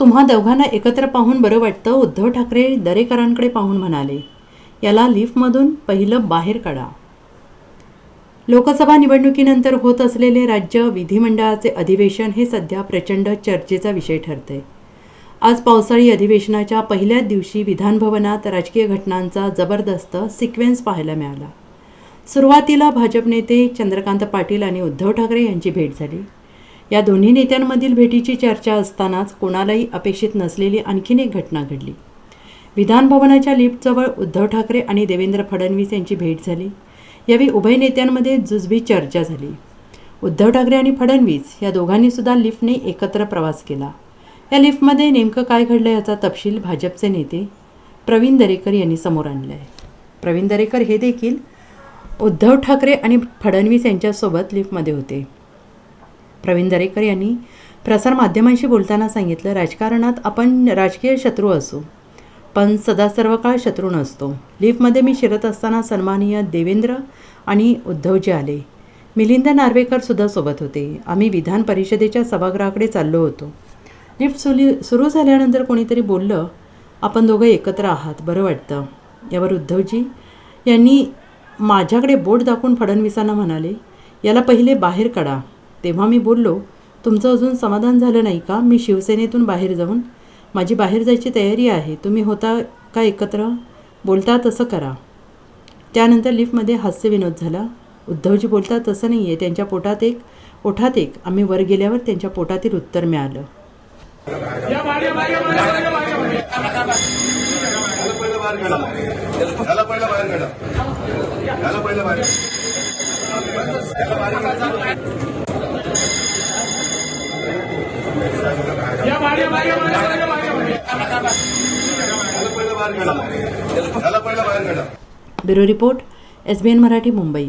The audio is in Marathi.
तुम्हा दोघांना एकत्र पाहून बरं वाटतं उद्धव ठाकरे दरेकरांकडे पाहून म्हणाले. याला लिफ्टमधून पहिलं बाहेर काढा. लोकसभा निवडणुकीनंतर होत असलेले राज्य विधिमंडळाचे अधिवेशन हे सध्या प्रचंड चर्चेचा विषय ठरते. आज पावसाळी अधिवेशनाच्या पहिल्याच दिवशी विधानभवनात राजकीय घटनांचा जबरदस्त सिक्वेन्स पाहायला मिळाला. सुरुवातीला भाजप नेते चंद्रकांत पाटील आणि उद्धव ठाकरे यांची भेट झाली. या दोन्ही नेत्यांमधील भेटीची चर्चा असतानाच कोणालाही अपेक्षित नसलेली आणखीन एक घटना घडली. विधानभवनाच्या लिफ्टजवळ उद्धव ठाकरे आणि देवेंद्र फडणवीस यांची भेट झाली. यावेळी उभय नेत्यांमध्ये जुजबी चर्चा झाली. उद्धव ठाकरे आणि फडणवीस या दोघांनी सुद्धा लिफ्टने एकत्र प्रवास केला. या लिफ्टमध्ये नेमकं काय घडलं याचा तपशील भाजपचे नेते प्रवीण दरेकर यांनी समोर आणलं आहे प्रवीण दरेकर हे देखील उद्धव ठाकरे आणि फडणवीस यांच्यासोबत लिफ्टमध्ये होते. प्रवीण दरेकर यांनी प्रसारमाध्यमांशी बोलताना सांगितलं राजकारणात आपण राजकीय शत्रू असू पण सदा सर्व काळ शत्रू नसतो. लिफ्टमध्ये मी शिरत असताना सन्माननीय देवेंद्र आणि उद्धवजी आले. मिलिंद नार्वेकरसुद्धा सोबत होते. आम्ही विधान परिषदेच्या सभागृहाकडे चाललो होतो. लिफ्ट सुली सुरू झाल्यानंतर कोणीतरी बोललं आपण दोघं एकत्र आहात बरं वाटतं. यावर उद्धवजी यांनी माझ्याकडे बोट दाखवून फडणवीसांना म्हणाले याला पहिले बाहेर काढा तेव्हा मी बोललो तुमचं अजून समाधान झालं नाही का? मी शिवसेनेतून बाहेर जाऊन माझी बाहेर जायची तयारी आहे. तुम्ही होता का एकत्र? बोलता तसं करा. त्यानंतर लिफ्टमध्ये हास्यविनोद झाला. उद्धवजी बोलतात तसं नाही आहे त्यांच्या पोटात एक ओठात एक. आम्ही वर गेल्यावर त्यांच्या पोटातील उत्तर मिळालं. पहिलं बाहेर काढा याला पहिलं बाहेर याला बाहेर काढा. पहिलं बाहेर काढा. Bureau report S B N Marathi Mumbai.